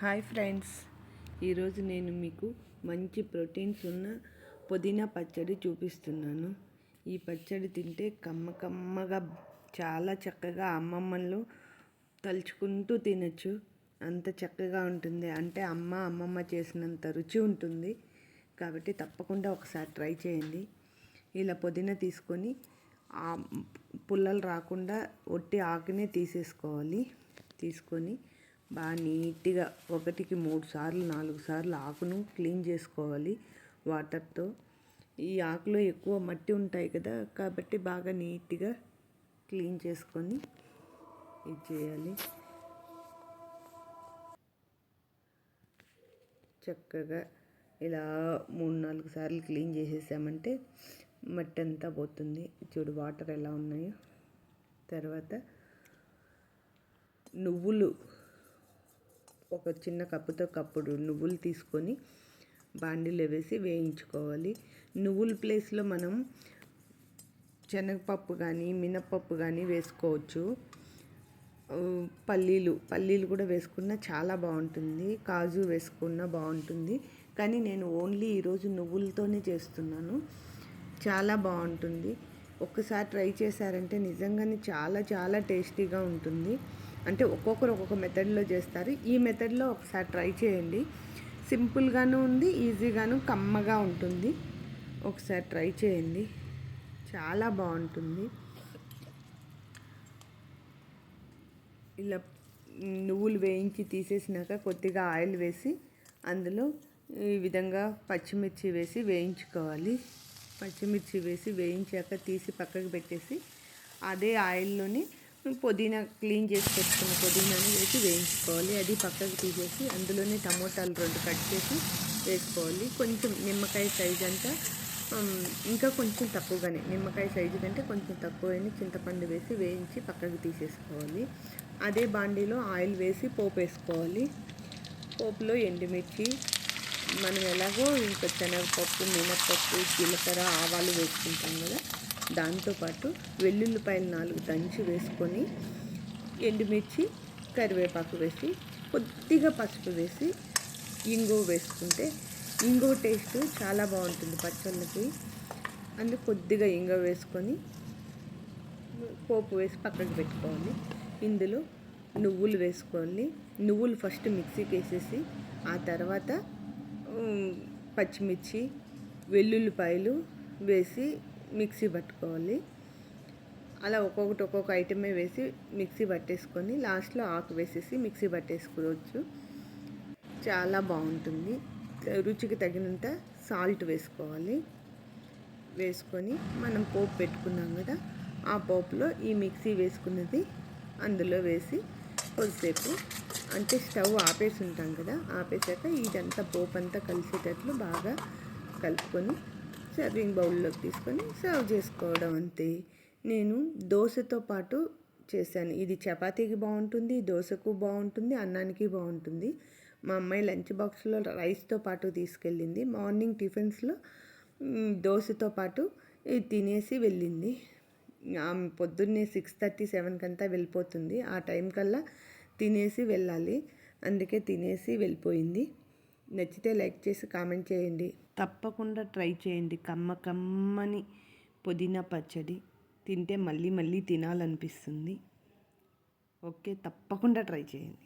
Hi friends. ఈరోజు నేను మీకు మంచి ప్రోటీన్స్ ఉన్న పుదీనా పచ్చడి చూపిస్తున్నాను. ఈ పచ్చడి తింటే కమ్మ కమ్మగా చాలా చక్కగా అమ్మమ్మలు తలుచుకుంటూ తినచ్చు. అంత చక్కగా ఉంటుంది. అంటే అమ్మ అమ్మమ్మ చేసినంత రుచి ఉంటుంది. కాబట్టి తప్పకుండా ఒకసారి ట్రై చేయండి. ఇలా పుదీనా తీసుకొని పుల్లలు రాకుండా ఒట్టి ఆకునే తీసేసుకోవాలి. తీసుకొని బాగా నీట్గా ఒకటికి మూడు సార్లు నాలుగు సార్లు ఆకును క్లీన్ చేసుకోవాలి వాటర్తో. ఈ ఆకులో ఎక్కువ మట్టి ఉంటాయి కదా కాబట్టి బాగా నీట్గా క్లీన్ చేసుకొని ఇది చేయాలి. చక్కగా ఇలా మూడు నాలుగు సార్లు క్లీన్ చేసేసామంటే మట్టి అంతా పోతుంది. చూడు వాటర్ ఎలా ఉన్నాయో. తర్వాత నువ్వులు ఒక చిన్న కప్పుతో కప్పుడు నువ్వులు తీసుకొని బాండీలో వేసి వేయించుకోవాలి. నువ్వుల ప్లేస్లో మనం శనగపప్పు కానీ మినప్పప్పు కానీ వేసుకోవచ్చు. పల్లీలు పల్లీలు కూడా వేసుకున్న చాలా బాగుంటుంది. కాజు వేసుకున్న బాగుంటుంది. కానీ నేను ఓన్లీ ఈరోజు నువ్వులతోనే చేస్తున్నాను. చాలా బాగుంటుంది. ఒక్కసారి ట్రై చేశారంటే నిజంగానే చాలా చాలా టేస్టీగా ఉంటుంది. అంటే ఒక్కొక్కరు ఒక్కొక్క మెథడ్లో చేస్తారు. ఈ మెథడ్లో ఒకసారి ట్రై చేయండి. సింపుల్గాను ఉంది ఈజీగాను కమ్మగా ఉంటుంది. ఒకసారి ట్రై చేయండి. చాలా బాగుంటుంది. ఇలా నువ్వులు వేయించి తీసేసినాక కొద్దిగా ఆయిల్ వేసి అందులో ఈ విధంగా పచ్చిమిర్చి వేసి వేయించుకోవాలి. పచ్చిమిర్చి వేసి వేయించాక తీసి పక్కకు పెట్టేసి అదే ఆయిల్లోని పుదీనా క్లీన్ చేసి పెట్టుకున్న పుదీనాని వేసి వేయించుకోవాలి. అది పక్కకు తీసేసి అందులోనే టమోటాలు రెండు కట్ చేసి వేసుకోవాలి. కొంచెం నిమ్మకాయ సైజ్ అంతా ఇంకా కొంచెం తక్కువగానే నిమ్మకాయ సైజు కంటే కొంచెం తక్కువైన చింతపండు వేసి వేయించి పక్కకు తీసేసుకోవాలి. అదే బాండీలో ఆయిల్ వేసి పోపు వేసుకోవాలి పోపులో ఎండుమిర్చి మనం ఎలాగో ఇంకా శనగపప్పు మినపప్పు జీలకర్ర ఆవాలు వేసుకుంటాం కదా. దాంతోపాటు వెల్లుల్లిపాయలు నాలుగు దంచి వేసుకొని ఎండుమిర్చి కరివేపాకు వేసి కొద్దిగా పసుపు వేసి ఇంగువ వేసుకుంటే ఇంగువ టేస్ట్ చాలా బాగుంటుంది పచ్చళ్ళకి. అందుకు కొద్దిగా ఇంగువ వేసుకొని పోపు వేసి పక్కకు పెట్టుకోవాలి. ఇందులో నువ్వులు వేసుకోవాలి నువ్వులు ఫస్ట్ మిక్సీకి వేసేసి ఆ తర్వాత పచ్చిమిర్చి వెల్లుల్లిపాయలు వేసి మిక్సీ పట్టుకోవాలి. అలా ఒక్కొక్కటి ఒక్కొక్క ఐటమే వేసి మిక్సీ పట్టేసుకొని లాస్ట్లో ఆకు వేసేసి మిక్సీ పట్టేసుకోవచ్చు. చాలా బాగుంటుంది. రుచికి తగినంత సాల్ట్ వేసుకోవాలి. వేసుకొని మనం పోపు పెట్టుకున్నాం కదా ఆ పోపులో ఈ మిక్సీ వేసుకున్నది అందులో వేసి కొద్దిసేపు అంటే స్టవ్ ఆపేసి ఉంటాం కదా ఆపేసాక ఇదంతా పోపు అంతా కలిసేటట్లు బాగా కలుపుకొని సర్వింగ్ బౌల్లోకి తీసుకొని సర్వ్ చేసుకోవడం అంతే. నేను దోశతో పాటు చేశాను. ఇది చపాతీకి బాగుంటుంది దోశకు బాగుంటుంది అన్నానికి బాగుంటుంది. మా అమ్మాయి లంచ్ బాక్స్లో రైస్తో పాటు తీసుకెళ్ళింది. మార్నింగ్ టిఫిన్స్లో దోశతో పాటు తినేసి వెళ్ళింది. ఆమె పొద్దున్నే సిక్స్ థర్టీ సెవెన్కి అంతా వెళ్ళిపోతుంది. ఆ టైం కల్లా తినేసి వెళ్ళాలి. అందుకే తినేసి వెళ్ళిపోయింది. నచ్చితే లైక్ చేసి కామెంట్ చేయండి. తప్పకుండా ట్రై చేయండి. కమ్మ కమ్మని పుదీనా పచ్చడి తింటే మళ్ళీ మళ్ళీ తినాలనిపిస్తుంది. ఓకే తప్పకుండా ట్రై చేయండి.